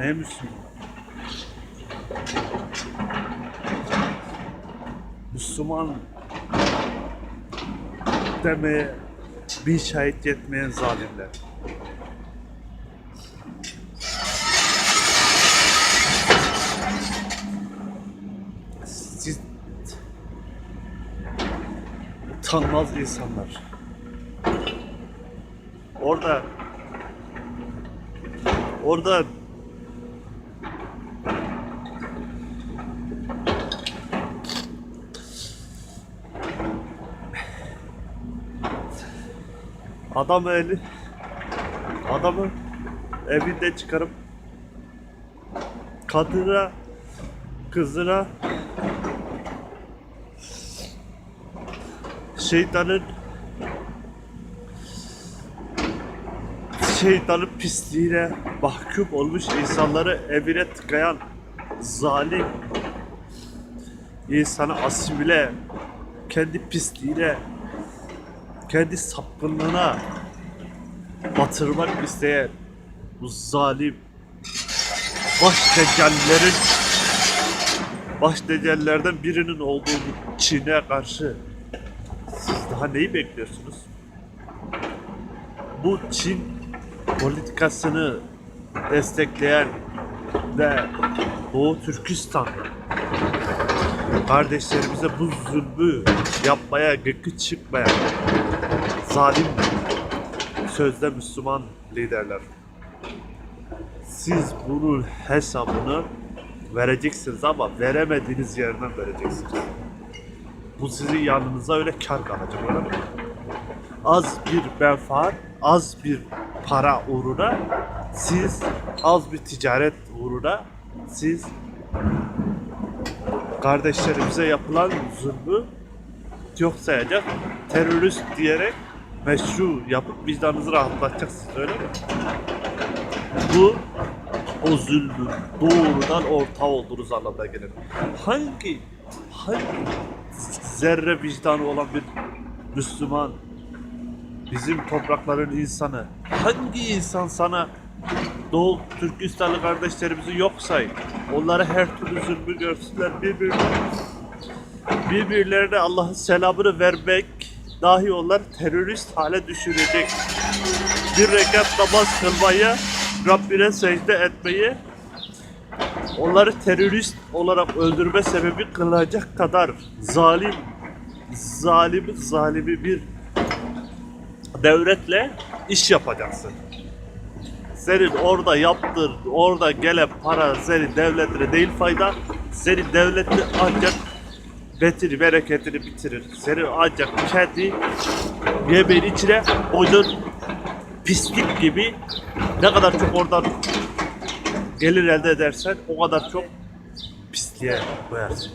Ey Müslüman. Müslüman demeye bir şahit yetmeyen zalimler. Siz utanmaz insanlar. Orada orada adam eli adamı evinde çıkarıp kadına kızına şeytanın şeytanın pisliğine mahkum olmuş insanları evine tıkayan zalim insanı asimile kendi pisliğine kendi sapkınlığına batırmak isteyen bu zalim baş deccallerin baş deccallerden birinin olduğu bu Çin'e karşı siz daha neyi bekliyorsunuz? Bu Çin politikasını destekleyen ve Doğu Türkistan kardeşlerimize bu zulmü yapmaya gıkı çıkmayan zalim sözde Müslüman liderler. Siz bunun hesabını vereceksiniz ama veremediğiniz yerden vereceksiniz. Bu sizin yanınıza öyle kar kalacak? Az bir menfaat, az bir para uğruna siz az bir ticaret uğruna siz kardeşlerimize yapılan zulmü yok sayacak terörist diyerek meşru yapıp vicdanınızı rahatlatacaksınız öyle mi? Bu o zulmün doğrudan ortağı olduğunuz anlamına gelir. Hangi hangi zerre vicdanı olan bir Müslüman bizim toprakların insanı hangi insan sana Doğu Türkistanlı kardeşlerimizi yok say onları her türlü zulmü görsünler birbirine birbirlerine Allah'ın selamını vermek dahi onlar terörist hale düşürecek bir rekat namaz kılmayı Rabbine secde etmeyi onları terörist olarak öldürme sebebi kılacak kadar zalim zalimi zalimi bir devletle iş yapacaksın. Senin orada yaptığın, orada gelen para senin devletine değil fayda, senin devletini ancak betini, bereketini bitirir. Seni ancak kendi yemeğin içine koyduğun pislik gibi ne kadar çok oradan gelir elde edersen o kadar çok pisliğe koyarsın.